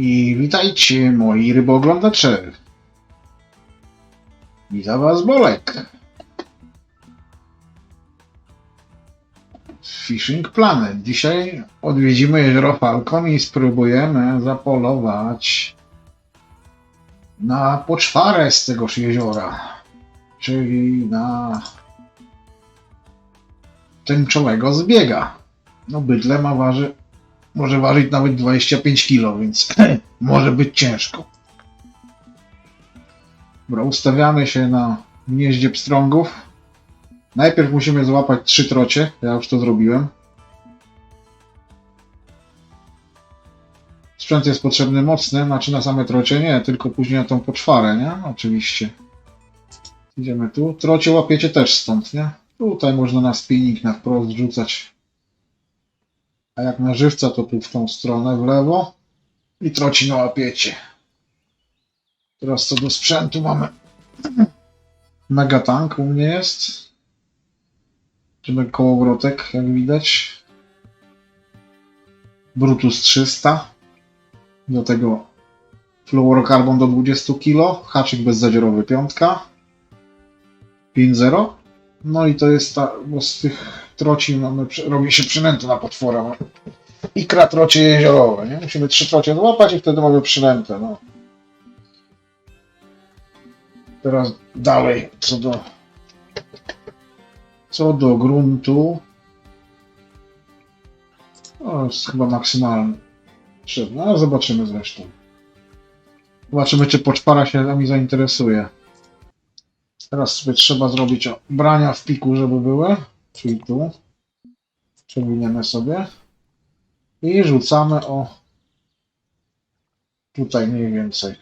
I witajcie moi rybooglądacze. Witam was Bolek. Fishing Planet. Dzisiaj odwiedzimy jezioro Falcon i spróbujemy zapolować na poczwarę z tegoż jeziora. Czyli na tęczowego zbiega. No bydle ma waży, może ważyć nawet 25 kg, więc może być ciężko. Dobra, ustawiamy się na gnieździe pstrągów. Najpierw musimy złapać trzy trocie, ja już to zrobiłem. Sprzęt jest potrzebny mocny, znaczy na same trocie nie, tylko później na tą poczwarę, nie? Oczywiście. Idziemy tu. Trocie łapiecie też stąd, nie? Tutaj można na spinning na wprost rzucać. A jak na żywca, to tu w tą stronę, w lewo. I troci nałapiecie. Teraz co do sprzętu mamy. Megatank u mnie jest. Czyli kołowrotek, jak widać. Brutus 300. Do tego fluorokarbon do 20 kg. Haczyk bezzadziorowy piątka. 5-0. No i to jest ta, bo z tych troci mamy, przy- robi się przynęta na potwora. No. Ikra trocie jeziorowe, nie? Musimy trzy trocie złapać i wtedy mamy przynętę, no. Teraz dalej, co do co do gruntu to jest chyba maksymalny szczyt, no zobaczymy zresztą. Zobaczymy, czy poczpara się nami zainteresuje. Teraz sobie trzeba zrobić o, brania w piku, żeby były. Czyli tu. Przewiniemy sobie. I rzucamy o tutaj mniej więcej.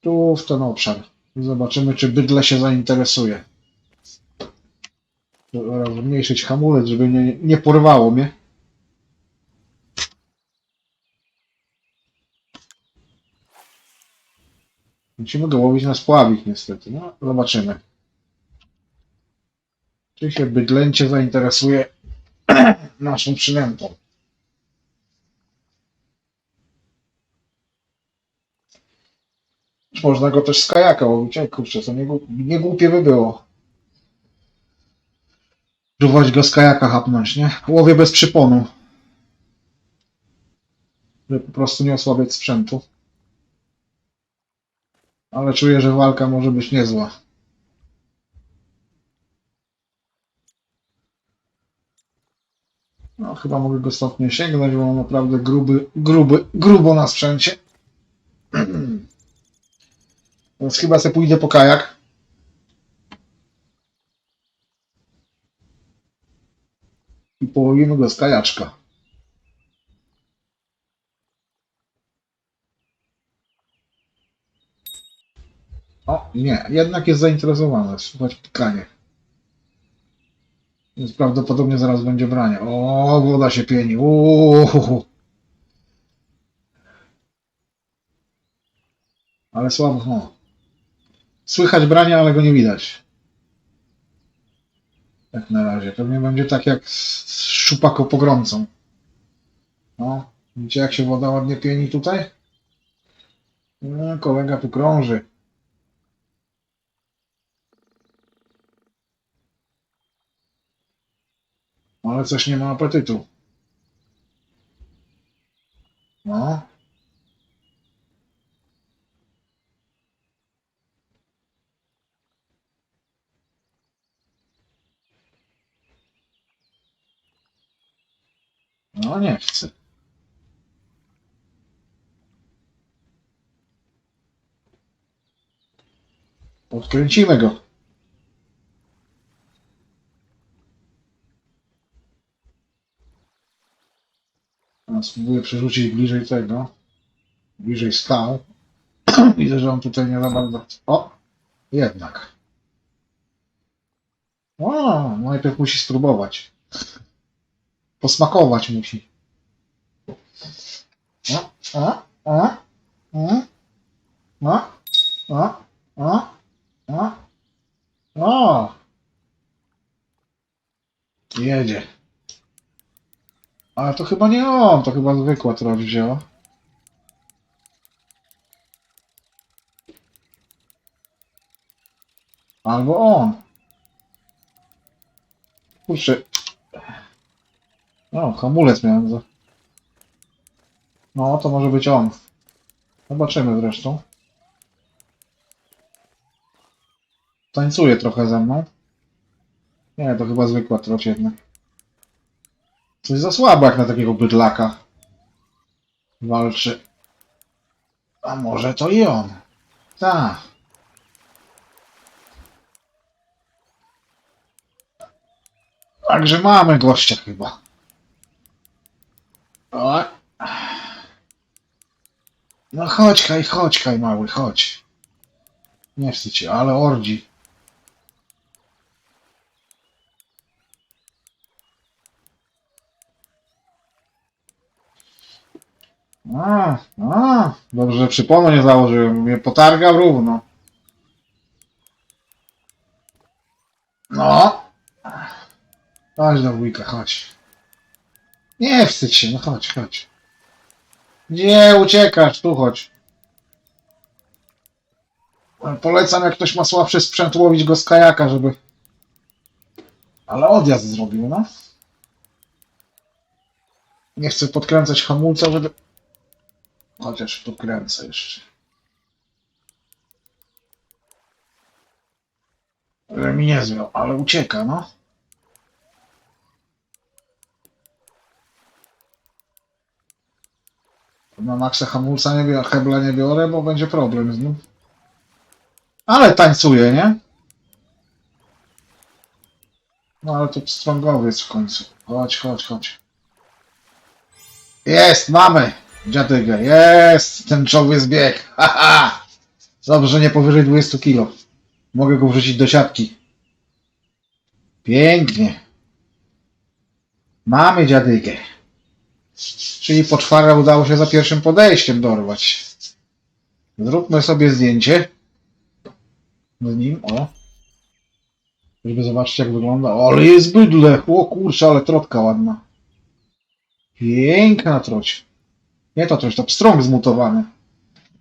Tu w ten obszar. Zobaczymy, czy bydle się zainteresuje. Zmniejszyć hamulec, żeby nie, nie porwało mnie. Musimy go łowić na spławik niestety. No, zobaczymy. Czy się bydlęcie zainteresuje naszą przynętą. Można go też z kajaka łowić. Ej, kurczę, to nie, nie głupie by było. Próbować go z kajaka hapnąć, nie? Łowię bez przyponu. Żeby po prostu nie osłabiać sprzętu. Ale czuję, że walka może być niezła. No, chyba mogę go stąd nie sięgnąć, bo mam naprawdę gruby, gruby, grubo na sprzęcie. Więc chyba sobie pójdę po kajak. I połowimy go z kajaczka. O, nie, jednak jest zainteresowany. Słuchać pikanie. Więc prawdopodobnie zaraz będzie branie. O, woda się pieni. Uuu. Ale słabo. O. Słychać branie, ale go nie widać. Jak na razie. Pewnie będzie tak jak z szupako pogromcą. No, widzicie jak się woda ładnie pieni tutaj? No, kolega tu krąży. Ale coś nie ma apetytu. No. No nie chcę. Podkręcimy go. A spróbuję przerzucić bliżej tego. Bliżej skał. Widzę, że on tutaj nie za bardzo. O! Jednak. O, najpierw musi spróbować. Posmakować musi. O, o, o, o, o, o, o, o, o. Jedzie. Ale to chyba nie on, to chyba zwykła trochę wzięła. Albo on. Kurczę. No, hamulec miałem za. No, to może być on. Zobaczymy zresztą. Tańcuje trochę ze mną. Nie, to chyba zwykła troć jednak. Coś za słabo jak na takiego bydlaka. Walczy. A może to i on. Tak. Także mamy gościa chyba. O. No chodź, Kaj, chodź, Kaj, mały, chodź. Nie wstydź się, ale ordzi. A, a, dobrze, że przyponu nie założyłem, mnie potargał równo. No. Chodź do wujka, chodź. Nie wstydź się, no chodź, chodź. Nie uciekasz, tu chodź. Polecam, jak ktoś ma słabszy sprzęt, łowić go z kajaka, żeby... Ale odjazd zrobił, no. Nie chcę podkręcać hamulca, żeby... Chociaż podkręcę jeszcze. Że mi nie zwiał, ale ucieka, no. Na maksa hamulca nie biorę, hebla nie biorę, bo będzie problem z nim. Ale tańcuje, nie? No ale to strągowiec w końcu. Chodź, chodź, chodź. Jest, mamy! Dziadygę, jest! Tęczowy zbieg, haha! Dobrze, nie powyżej 20 kg. Mogę go wrzucić do siatki. Pięknie. Mamy dziadygę. Czyli poczwara udało się za pierwszym podejściem dorwać. Zróbmy sobie zdjęcie. Z nim, o. Żeby zobaczyć jak wygląda. O, ale jest bydle! O kurczę, ale trotka ładna. Piękna troć. Nie to troć, to pstrąg zmutowany.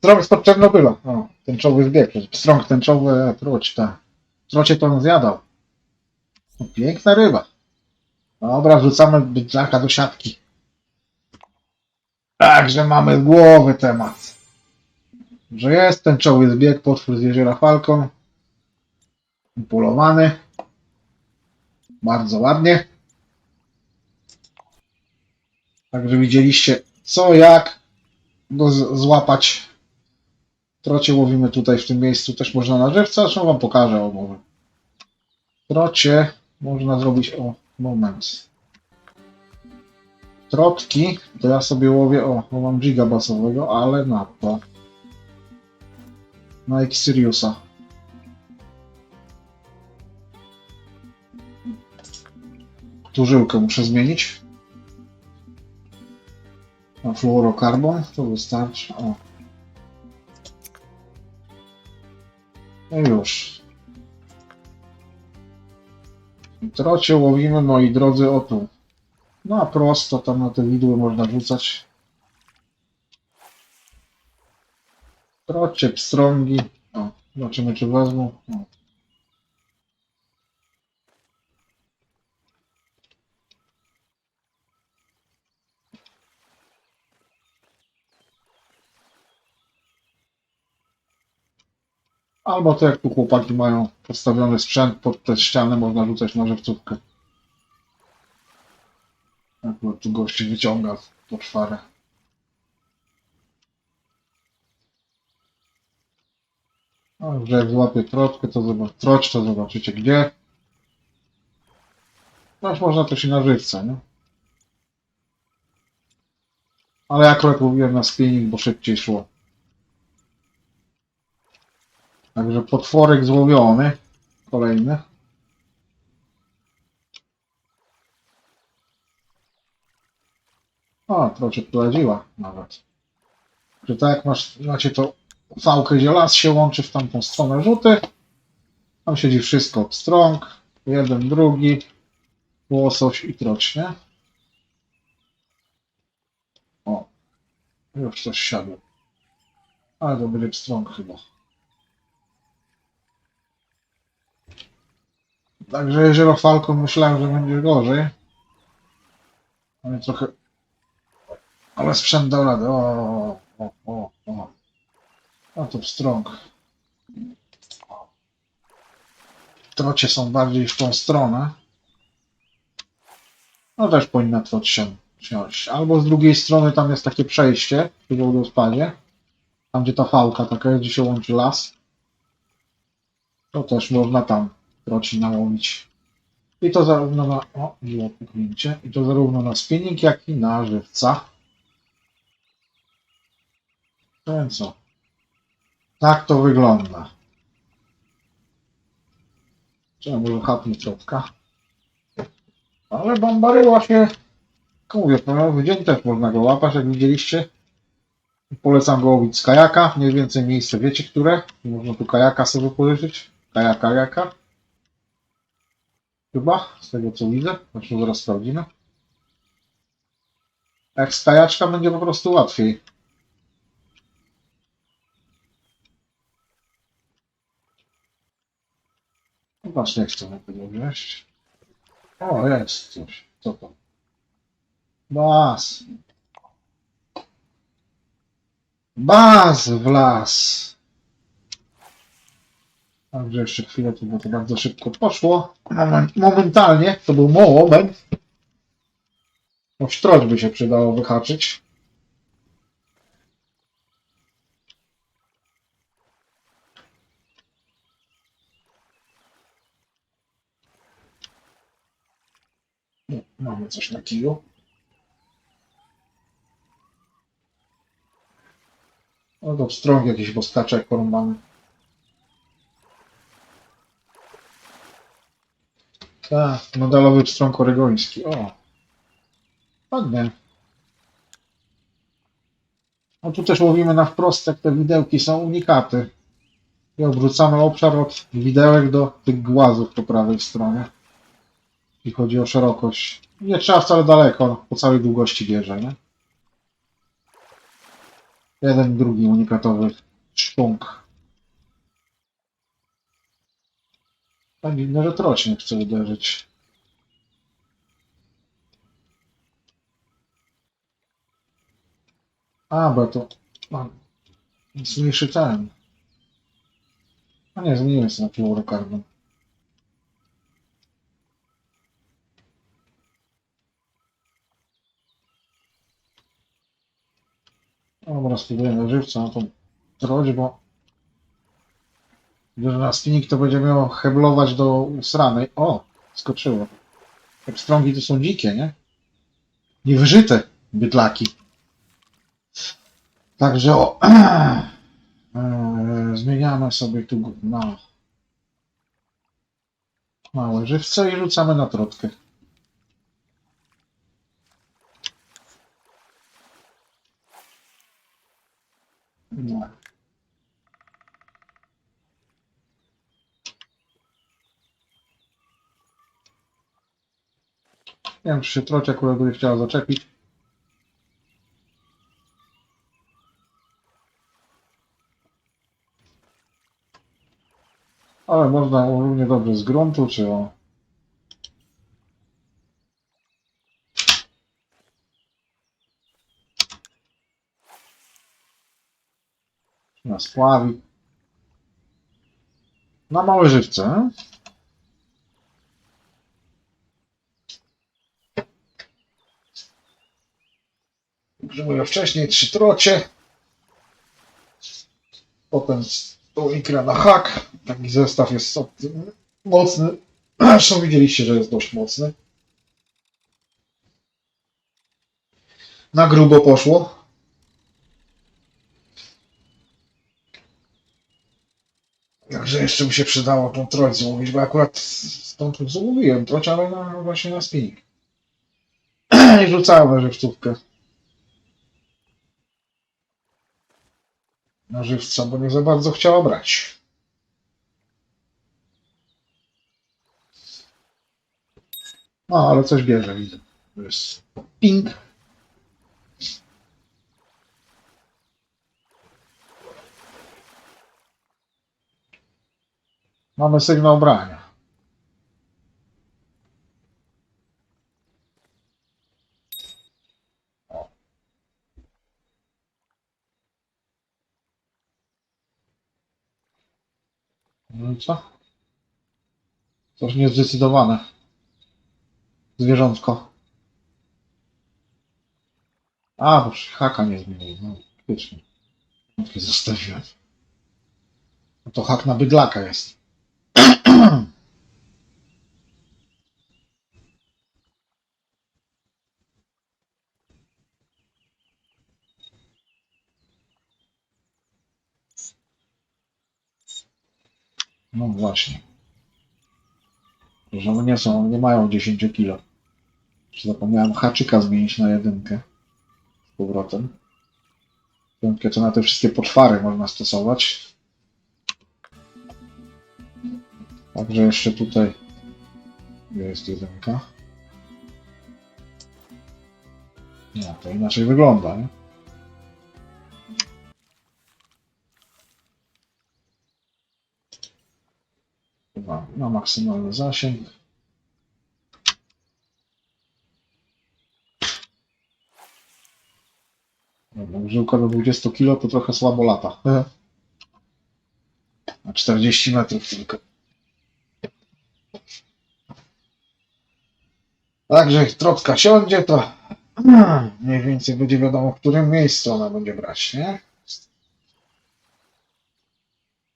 Pstrąg spod Czernobyla. O, tęczowy zbieg. Pstrąg tęczowy, a troć, ta. Trocie to on zjadał. O, piękna ryba. Dobra, wrzucamy bydlaka do siatki. Także mamy głowy temat. Że jest tęczowy zbieg, potwór z jeziora Falcon. Upolowany. Bardzo ładnie. Także widzieliście co, jak go złapać. Trocie łowimy tutaj w tym miejscu, też można na żywca, zresztą wam pokażę o może. Trocie można zrobić, o, moment. Trotki, to ja sobie łowię, o, bo mam giga basowego, ale na to. Na Xiriusa. Tu żyłkę muszę zmienić. Na fluorokarbon, to wystarczy. O. No już. Trocie łowimy, moi drodzy, o tu. No a prosto tam na te widły można rzucać. Trocie, pstrągi. O, zobaczymy czy wezmą. O. Albo to jak tu chłopaki mają postawiony sprzęt pod te ściany, można rzucać na żywcówkę. Akurat tu gości wyciąga po czwarę. No, że jak złapię trotkę, to zobac- troć, to zobaczycie gdzie. Też można też i na żywca, nie? Ale akurat mówiłem na spinning, bo szybciej szło. Także potworek złowiony. Kolejny. O, trochę prowadziła nawet. Że tak jak masz, macie to fałkę, gdzie las się łączy w tamtą stronę rzuty. Tam siedzi wszystko. Pstrąg, jeden, drugi, łosoś i troć, nie? Już coś siadło. Ale to będzie strong chyba. Także jeżeli o Falcon myślałem, że będzie gorzej. Ale trochę... Ale sprzęt dał radę. O, o, o, o. A to strong. Trocie są bardziej w tą stronę. No też powinna trot się wsiąść. Albo z drugiej strony tam jest takie przejście przy wodospadzie. Tam gdzie ta fałka taka jest, gdzie się łączy las. To też można tam troci nałowić. I to zarówno na... O, puknięcie. I to zarówno na spinning, jak i na żywca. Ten co? Tak to wygląda. Trzeba może chapnie trotka. Ale bambaryła się... Mówię, w dzień też można go łapać, jak widzieliście. Polecam go łowić z kajaka. Mniej więcej miejsce wiecie, które. Można tu kajaka sobie pożyczyć. Kajaka, jaka. Chyba, z tego co widzę. Zresztą zaraz sprawdzimy. Jak z kajaczka będzie po prostu łatwiej. No Właśnie chcę tego wziąć. O, jest coś. Co to? Bas. Baz w las. Także jeszcze chwilę, tu, bo to bardzo szybko poszło. Moment, momentalnie, to był moment. No sztroć by się przydało wyhaczyć. Nie, Mamy coś na kiju. No to strąg jakiś boskaczek porąbany. Tak, modelowy pstrąg oregoński. O. Ładnie. No tu też łowimy na wprost, jak te widełki są unikaty. I odwrócamy obszar od widełek do tych głazów po prawej stronie. Jeśli chodzi o szerokość. Nie trzeba wcale daleko, po całej długości bierze, nie? Jeden, drugi unikatowy szpunk. Że troć nie chce uderzyć. A, bo to mam zmniejszy ten. A nie, zmieniłem sobie na fluorokarbon. Dobra, spróbujemy żywca na tą troć, że na spinning to będzie miało heblować do usranej. O, skoczyło. Te pstrągi to są dzikie, nie? Niewyżyte bydlaki. Także o, eee, zmieniamy sobie tu na małe żywce i rzucamy na trotkę. No. Nie wiem, czy się by chciała zaczepić. Ale można równie dobrze z gruntu, czy o... Na spławi. Na małe żywce. Mówię, wcześniej trzy trocie. Potem tą ikrę na hak. Taki zestaw jest mocny. Zresztą widzieliście, że jest dość mocny. Na grubo poszło. Także jeszcze mi się przydało tą troć złowić, bo akurat stąd złowiłem troć, ale na, właśnie na spinning. I rzucałem na na żywca, bo nie za bardzo chciała brać. No, ale coś bierze, widzę. To jest ping. Mamy sygnał brania. Co? Coś niezdecydowane. Zwierzątko. A, bo haka nie zmienił. No, faktycznie. Zostawiłem. No to hak na bydlaka jest. No właśnie. Że one nie są, nie mają 10 kilo. Zapomniałem haczyka zmienić na jedynkę. Z powrotem. Piątkę to na te wszystkie poczwary można stosować. Także jeszcze tutaj jest jedynka. No, to inaczej wygląda, nie? Na maksymalny zasięg. Dobra, Żyłka do 20 kg to trochę słabo lata. Na 40 metrów tylko. Także jak trotka siądzie, to mniej więcej będzie wiadomo, w którym miejscu ona będzie brać, nie?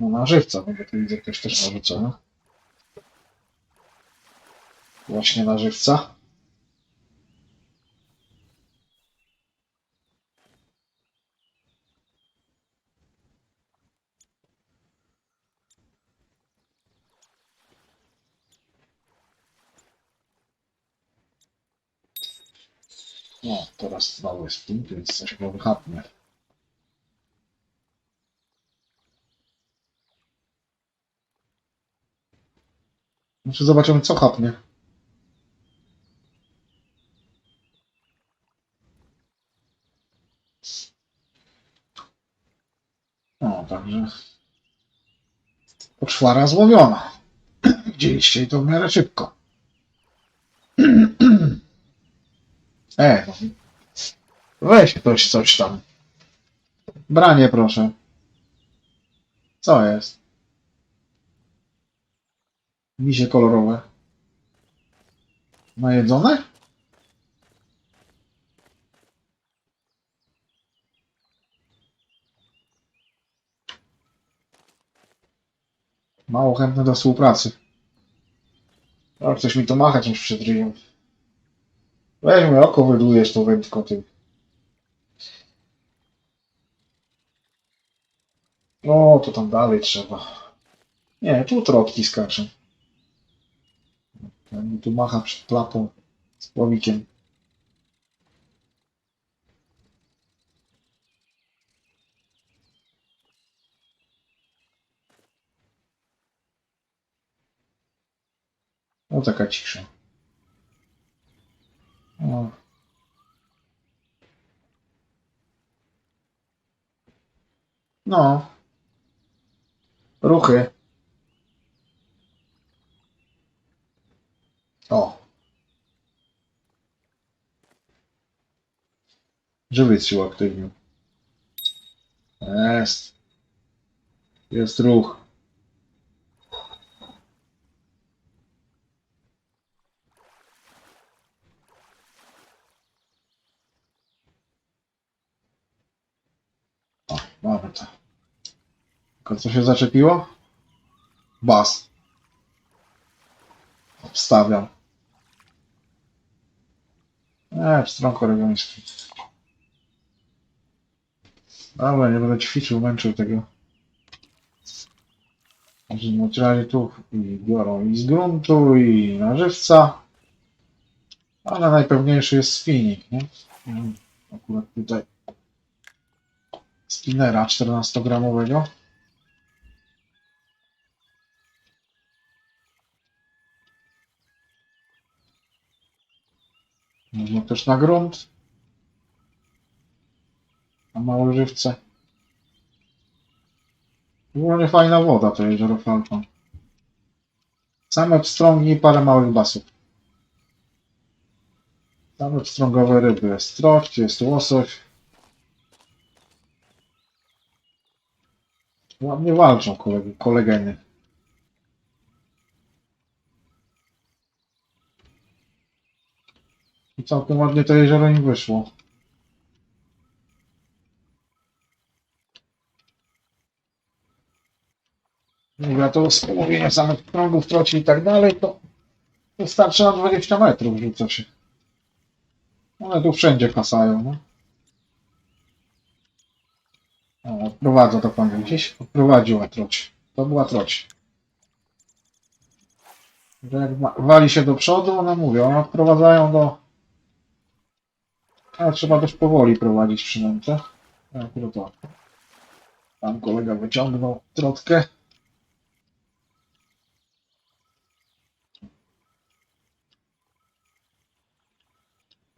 No na żywca, bo tu widzę ktoś też narzuca, no. Właśnie na żywca. No, teraz znowu jest punkt, więc coś go wychapnie. Znaczy zobaczymy co chapnie. O, także poczwara złowiona. Widzieliście i to w miarę szybko. E, weź ktoś coś tam. Branie proszę. Co jest? Misie kolorowe. Najedzone? Mało chętne do współpracy. O, ktoś mi to macha czymś przed ryjem. Weźmy oko, wydujesz tą wędką tym. O, to tam dalej trzeba. Nie, tu trotki skaczą. Ten tu macha przed plapą z płowikiem. O, taka cisza. O. No. Ruchy. O. Żywiec się uaktywnił. Jest. Jest ruch. O, mamy to. Tylko co się zaczepiło? Bas. Obstawiam. Eee, stronko regionalskie. Dobra, nie będę ćwiczył, męczył tego. Znaczy, tu i biorą i z gruntu, i na żywca. Ale najpewniejszy jest spinning, nie? Mm, Akurat tutaj spinnera 14-gramowego. Też na grunt. Na małe żywce. Ogólnie fajna woda to jezioro Falcon. Same pstrągi i parę małych basów. Same pstrągowe ryby. Jest troć, jest łosoś. Ładnie walczą kolegi, kolegeny. I całkiem ładnie to jezioro im wyszło. Mówię, to z połowienia samych prągów, troci i tak dalej, to wystarczy na 20 metrów rzuca się. One tu wszędzie kasają, no. O, odprowadza to pan gdzieś. Odprowadziła troć. To była troć. Że jak wa- wali się do przodu, one mówią, one odprowadzają do... Ale trzeba dość powoli prowadzić przynętę. Ja Akurat to. Tam kolega wyciągnął trotkę.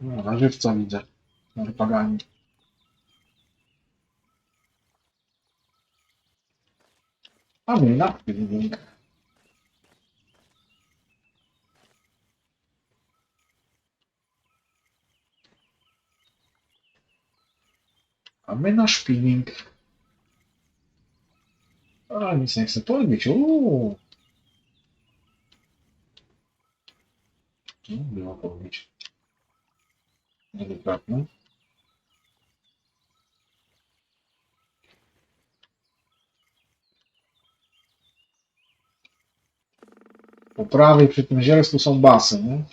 No, na żywca widzę. Na rypagami. A my na pilnik. A my na szpilling. A, nic nie chcę podbić. Uuu. No, było podbić. Delikatnie. Po prawej przy tym zielsku są basy, nie?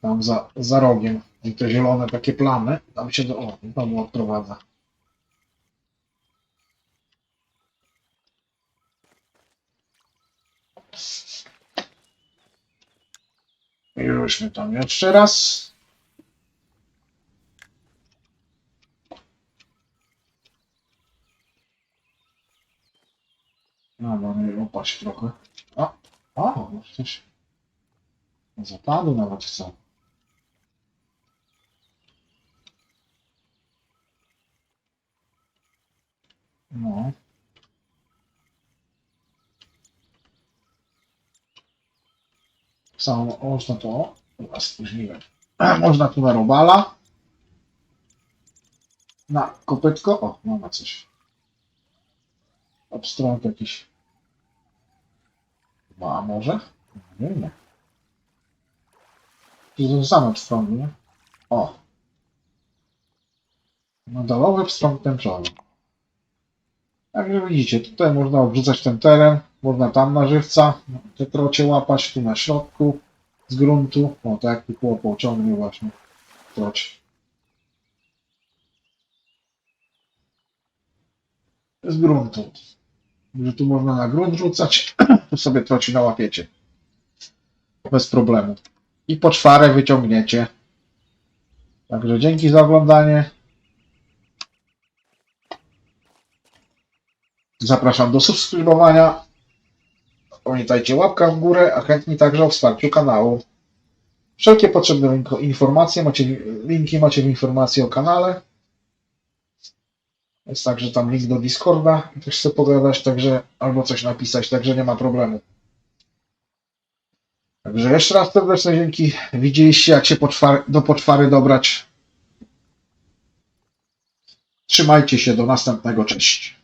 Tam za, za rogiem. I te zielone takie plamy. Tam się do, o, domu odprowadza. I Ruszmy tam jeszcze raz. No, mamy opaść trochę. A, o, no przecież zapadu nawet chcą. No. Samo, można to, chyba spóźniłem. Można tu na robala. Na kopytko. O, mamy coś. Obstrąg jakiś. No, a może? Nie wiem. To są same pstrągi, nie? O. Medalowy pstrąg tęczowy. Także widzicie, tutaj można obrzucać ten teren, można tam na żywca, te trocie łapać, tu na środku, z gruntu. O, tak jak tu chłopał, ciągnie właśnie troć. Z gruntu. Że tu można na grunt rzucać, tu sobie troci nałapiecie. Bez problemu. I poczwarę wyciągniecie. Także dzięki za oglądanie. Zapraszam do subskrybowania. Pamiętajcie, łapka w górę, a chętni także o wsparciu kanału. Wszelkie potrzebne informacje macie, linki macie w informacji o kanale. Jest także tam link do Discorda, jak chcę pogadać, także albo coś napisać, także nie ma problemu. Także jeszcze raz serdeczne dzięki. Widzieliście, jak się poczwar- do poczwary dobrać. Trzymajcie się, do następnego, cześć.